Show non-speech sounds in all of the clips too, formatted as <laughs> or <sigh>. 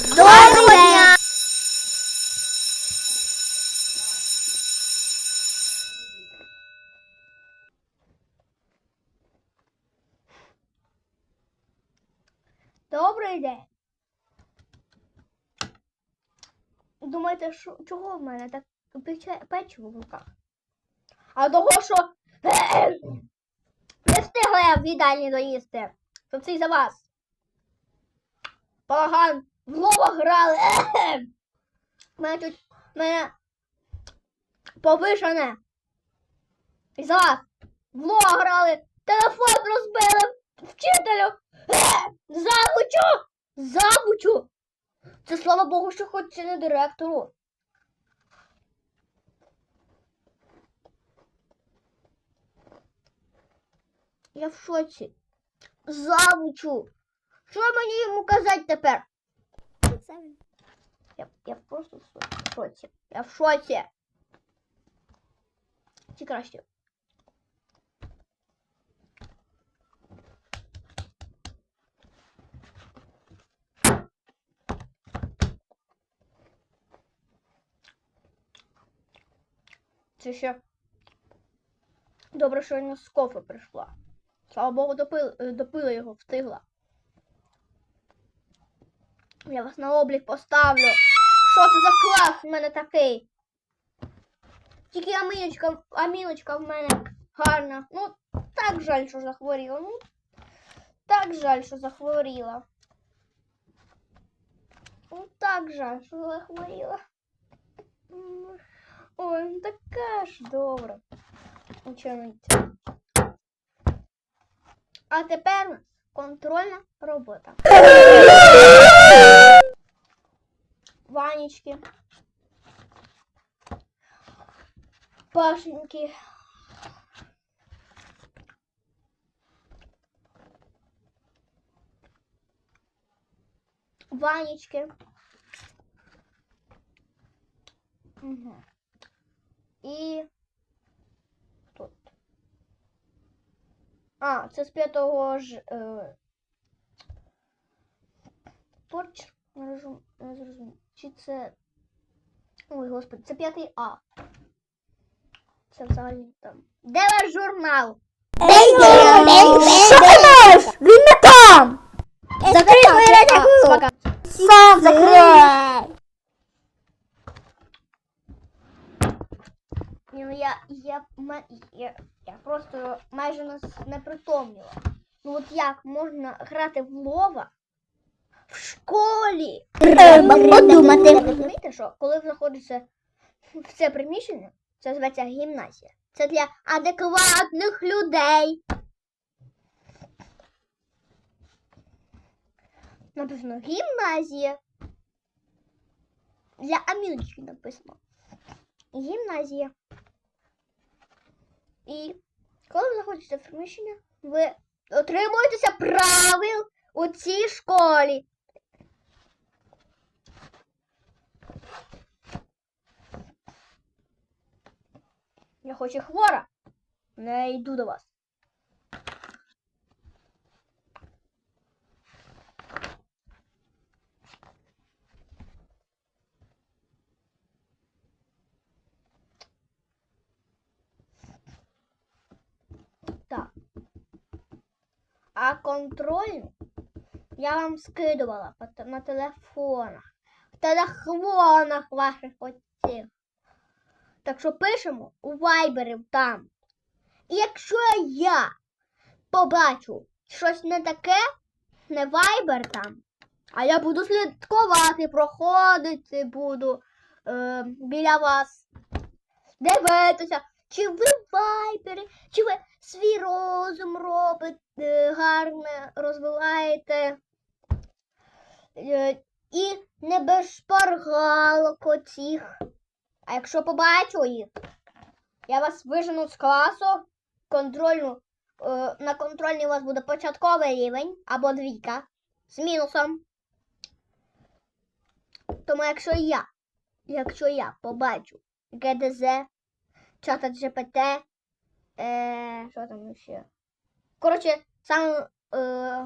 Доброго дня! Добрий день. Думаєте, що, чого в мене так печиво в руках? А того, що <clears throat> не встигла я в їдальні доїсти. То це й за вас. Поган, в лова грали. Мене тут мене повишене. І за вас. В лова грали. Телефон розбили вчителю. Забучу! Забучу! Це слава Богу, що хоч це не директору. Я в шоці. Завучу. Що мені йому казати тепер? Я, я просто в шо- Я в шоці. Чи краще? Це ще добре, що я з кофе прийшла. Слава Богу, допили, е, допила його, встигла. Я вас на облік поставлю. Що це за клас в мене такий? Тільки аміночка, аміночка в мене гарна. Ну, так жаль, що захворіла. Ну, так жаль, що захворіла. Ну, так жаль, що захворіла. Ой, ну така ж добра. Нічого. А тепер контрольна робота. Ванечки. Пашеньки. Ванечки. Угу. І тут. А, це з п'ятого ж. Порч. Не зрозумів. Чи це. Ой, господи, це п'ятий А. Це взагалі там. Де ваш журнал? Що ти маєш? Він не там! Закрий свої речі! Сам закрий! Ні, ну я, я, я, я просто майже не, с- не притомніла. Ну от як можна грати в лова в школі? Треба Ви подумати. розумієте, що коли ви знаходитеся в це приміщення, це зветься гімназія. Це для адекватних людей. Написано гімназія. Для аміночки написано. Гімназія. І коли ви заходите в приміщення, ви отримуєтеся правил у цій школі. Я хоч і хвора, не йду до вас. Так. А контрольну я вам скидувала на телефонах. В телефонах ваших оцих. Так що пишемо у вайбері там. І якщо я побачу щось не таке, не вайбер там, а я буду слідкувати, проходити буду е, біля вас, дивитися, чи ви в вайбері, чи ви свій розум робите, е, гарно розвиваєте. Е, і не без шпаргалок оцих. А якщо побачу їх, я вас вижену з класу, контрольну, е, на контрольній у вас буде початковий рівень або двійка з мінусом. Тому якщо я, якщо я побачу ГДЗ, чата GPT, е, що там ще? Коротше, саме е,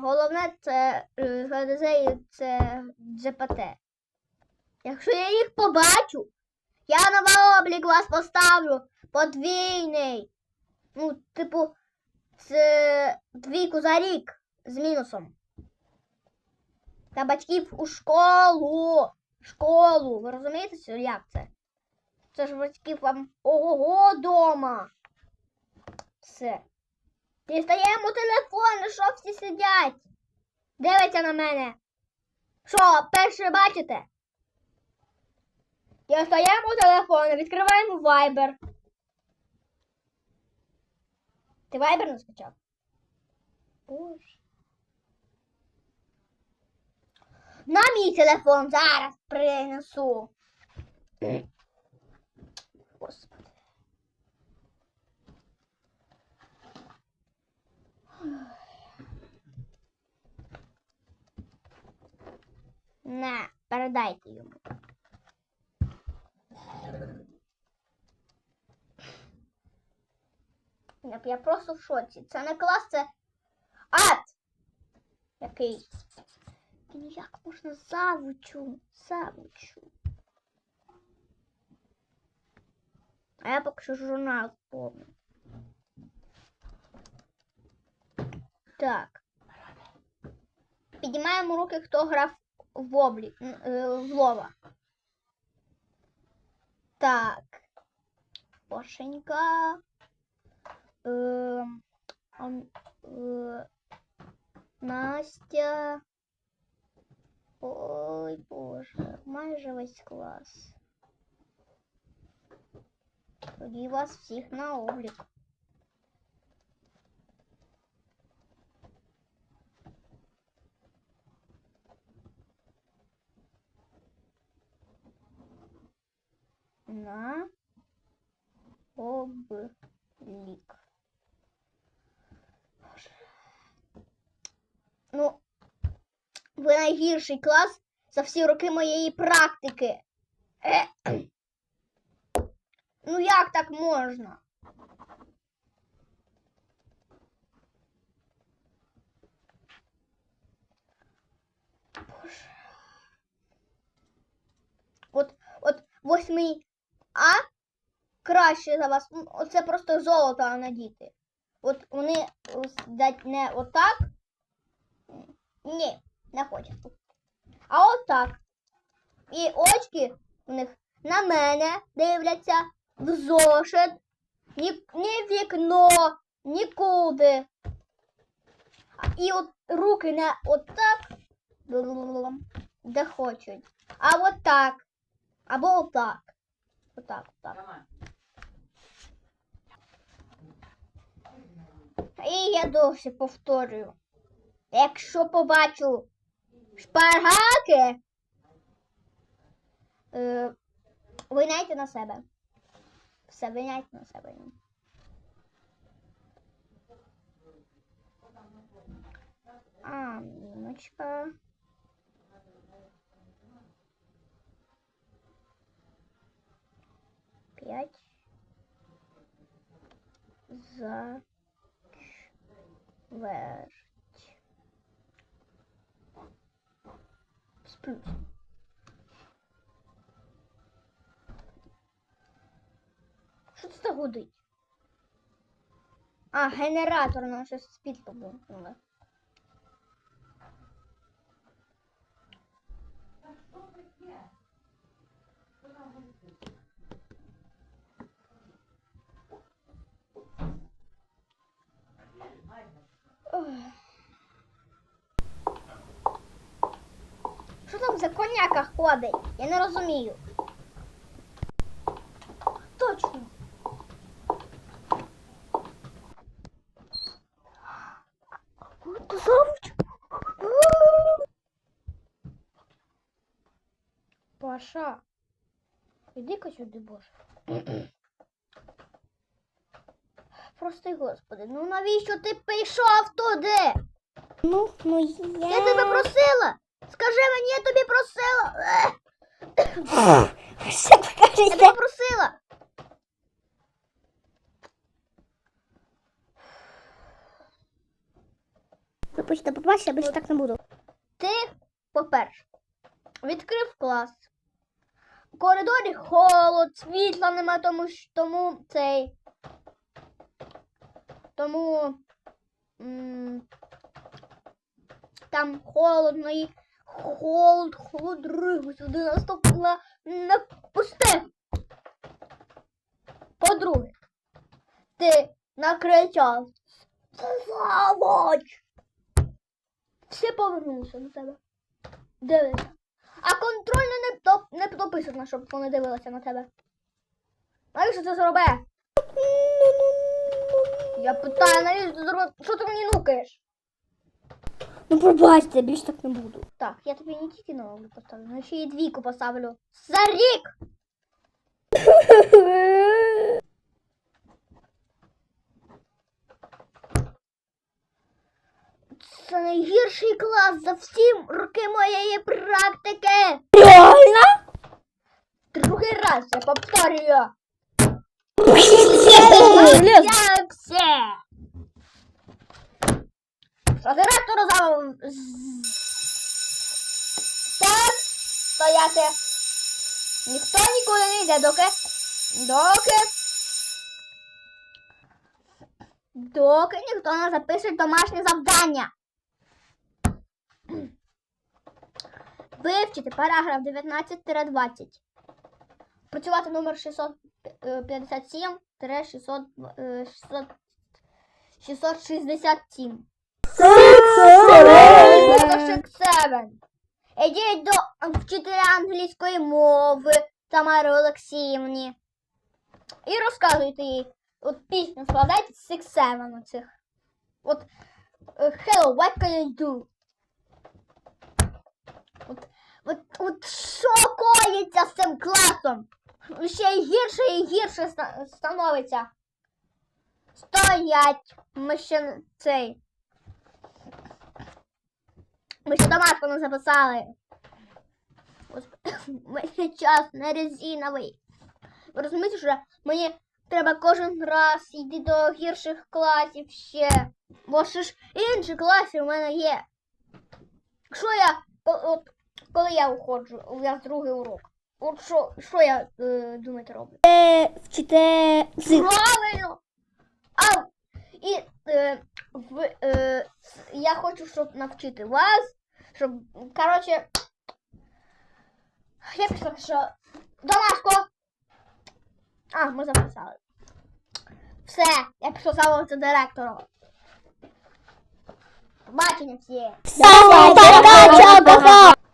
головне це е, ГДЗ і це ДЗПТ. Якщо я їх побачу, я на облік вас поставлю подвійний. Ну, типу, з двійку за рік з мінусом. Та батьків у школу. Школу. Ви розумієте, як це? Це ж батьків вам ого дома. Все. Дістаємо телефон, що всі сидять. Дивиться на мене. Що, перше бачите? Дістаємо телефон, відкриваємо Viber. Ти Viber не скачав? Боже. На мій телефон зараз принесу. Господи. На, передайте йому. Я, просто в шоці. Це не клас, це ад. Який. Ну як можна завучу? Завучу. А я поки що журнал повний. Так. Піднімаємо руки, хто грав в облік, н- е, в лова. Так. Пошенька. Е, ам- е, Настя. Ой, Боже, майже весь клас. Тоді вас всіх на облік. На облік. Ну, ви найгірший клас за всі роки моєї практики. Е. Ну як так можна? Боже. От, от восьмий А краще за вас. Ну, Оце просто золото надіти. От вони дать не отак. Ні, не хочуть. А отак. І очки у них на мене дивляться в зошит. Ні, ні вікно, нікуди. І от руки не отак, де хочуть. А отак. Або отак. Отак, отак. І я досі повторюю. Якщо побачу шпаргалки, е, виняйте на себе. Все, виняйте на себе. А, міночка. За чверть. Що це гудить? А, генератор нам щось світло вимкнули. Ох. Що там за коняка ходить? Я не розумію. Точно. Паша. Іди-ка сюди, Боже. <clears throat> Прости, Господи, ну навіщо ти пішов туди? Ну, ну я... Я тебе просила. Скажи мені, я тобі просила. Ех, Все Я тебе просила. Вибачте, побачите, я більше так не буду. Ти, по-перше, відкрив клас. У коридорі холод, світла нема, тому що тому цей. Тому там холодно і холод, холодригу сюди наступила не пусти. По-друге, ти накричав. Заводь! Всі повернулися до тебе. Дивися. А контрольно не, не дописано, щоб вони дивилися на тебе. Навіщо це зробе? Я питаю, навіщо це зробив? Що ти мені нукаєш? Ну пробачте, я більше так не буду. Так, я тобі не тільки нову поставлю, але ще й двійку поставлю. За рік! Це найгірший клас за всі роки моєї практики. Реально? Другий раз я повторюю. <laughs> Лес. Я все. Що. Так, стояти. Ніхто нікуди не йде, доки... Доки... Доки ніхто не запише домашнє завдання. Вивчити параграф 19-20. Працювати номер 657 600, е, 600, 667. Сім. Ідіть до вчителя англійської мови Тамари Олексіївні. І розказуйте їй. От пісню складайте Six Seven оцих. От е, Hello, what can I do? От, от, от що коїться з цим класом? Ще гірше і гірше становиться. Стоять. Ми ще цей. Ми ще домашку не записали. <laughs> Ще час не резиновий. Ви розумієте, що мені треба кожен раз йти до гірших класів ще. Бо ще ж інші класи у мене є. Якщо я. Коли я уходжу, у нас другий урок. От що, що я е, думаєте роблю? Вчите цифри. Правильно! А, і е, в, е, я хочу, щоб навчити вас, щоб, коротше, я пішла, що домашко. А, ми записали. Все, я пішла замовити директору. Побачення всі. Така чого